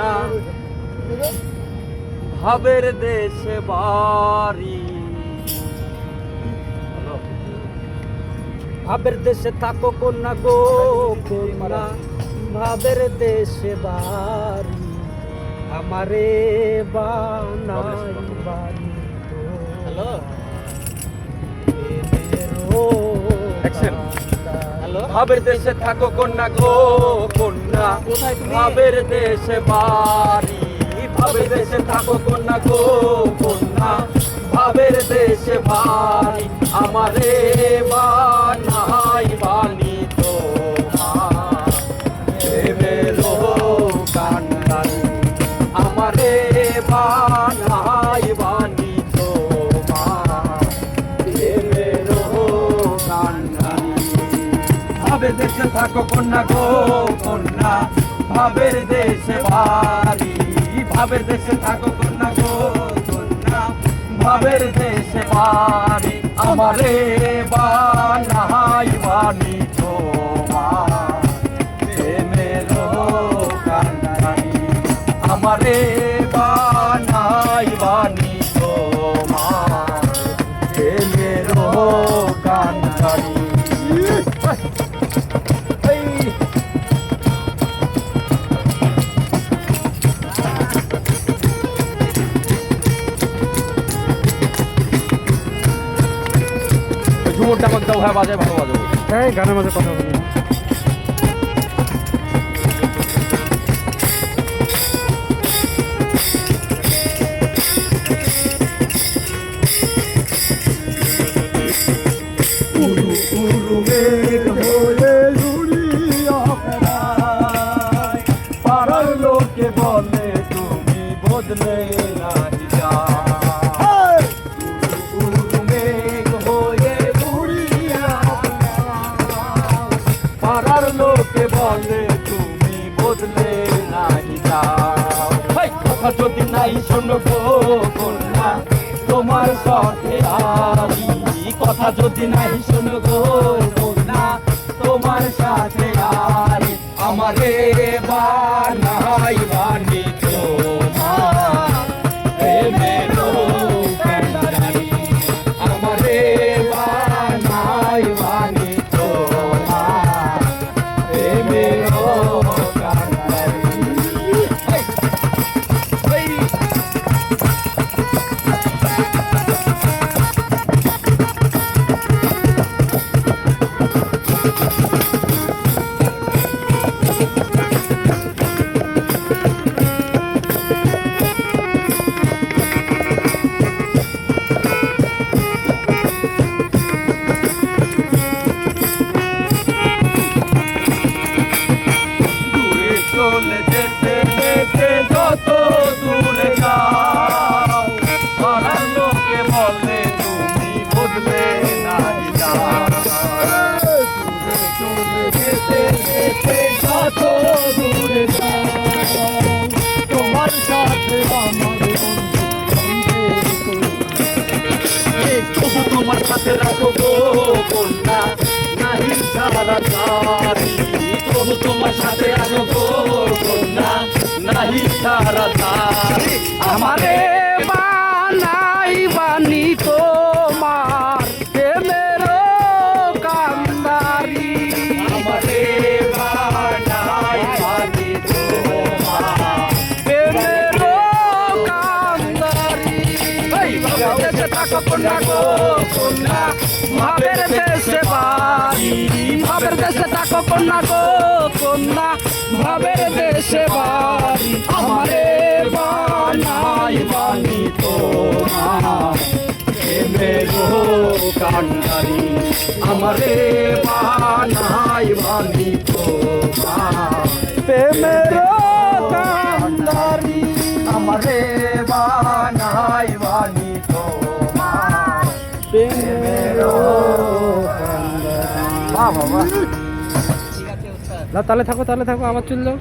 কন্যা ভাবের দেশে বাড়ি। ভাবের দেশে থাকো কন্যা গো কন্যা। ভাবের দেশে বাড়ি। আমারে বানাই বাড়ি হ্যালো। হ্যালো ভাবের দেশে থাকো কন্যা গো কন্যা। ভাবের দেশে বাড়ি। ভাবের দেশে থাকো কন্যা গো কন্যা। ভাবের দেশে বাড়ি আমারে বানাই ভাবের দেশে থাকো কন্যা গো, কন্যা। ভাবের দেশে বাড়ি, ভাবে দেশে থাকো কন্যা গো, কন্যা। ভাবের দেশে আমারে বানি ঝুমুরটা দাও হ্যাঁ ভালো বাজাবো এই গানের মাঝে কথা বলি। কথা যদি নাই শোনো গো কন্যা, তোমার সাথে আমি কথা যদি নাই শুনব কন্যা, তোমার সাথে আরি আমারে বানাই বানি সাথে রাখো গো কন্যা। নাহি সারা তারি। তবু তোমার সাথে রাখো গো কন্যা। নাহি সারা তারি। আমারে বানাই বানি তোমার কন্যা গো, কন্যা। ভাবের দেশে বাড়ি ভাবের দেশে থাকো কন্যা গো, কন্যা। ভাবের দেশে বাড়ি আমারে বানাই বানি তোমার কান্ডারি, আমারে বানাই বানি তোমার বাবা না তাহলে থাকো তাহলে থাকো আবার চুল যাও